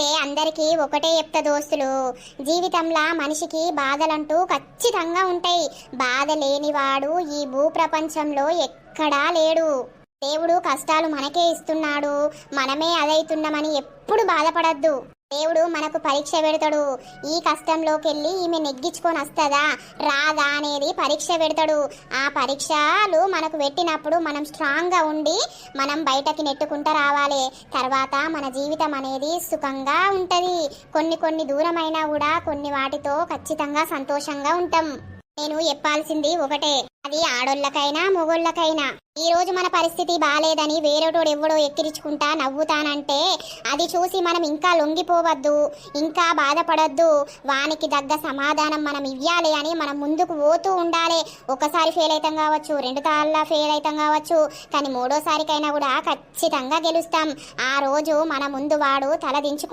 చెప్తే అందరికీ ఒకటే చెప్తా దోస్తులు. జీవితంలో మనిషికి బాధలంటూ ఖచ్చితంగా ఉంటాయి. బాధ లేనివాడు ఈ భూప్రపంచంలో ఎక్కడా లేడు. దేవుడు కష్టాలు మనకే ఇస్తున్నాడు. మనమే అదైతున్నామని ఎప్పుడు బాధపడద్దు. దేవుడు మనకు పరీక్ష పెడతాడు. ఈ కష్టంలోకి వెళ్ళి ఈమె నెగ్గించుకొని వస్తుందా? రాదా అనేది పరీక్ష పెడతాడు. ఆ పరీక్షలు మనకు పెట్టినప్పుడు మనం స్ట్రాంగ్గా ఉండి మనం బయటకి నెట్టుకుంటూ రావాలి. తర్వాత మన జీవితం అనేది సుఖంగా ఉంటుంది. కొన్ని కొన్ని దూరమైనా కూడా కొన్ని వాటితో ఖచ్చితంగా సంతోషంగా ఉంటాం. నేను చెప్పాల్సింది ఒకటే. అది ఆడోళ్ళకైనా మొగోళ్ళకైనా. ఈ రోజు మన పరిస్థితి బాగాలేదని వేరేటోడు ఎవడో ఎక్కిరించుకుంటా నవ్వుతానంటే అది చూసి మనం ఇంకా లొంగిపోవద్దు ఇంకా బాధపడద్దు. వానికి తగ్గ సమాధానం మనం ఇవ్వాలి అని మనం ముందుకు పోతూ ఉండాలి. ఒకసారి ఫెయిల్ అవుతాం కావచ్చు రెండు తాళ్ళ ఫెయిల్ అవుతాం కావచ్చు కానీ మూడోసారికైనా కూడా ఖచ్చితంగా గెలుస్తాం. ఆ రోజు మన ముందు వాడు తల దించుకు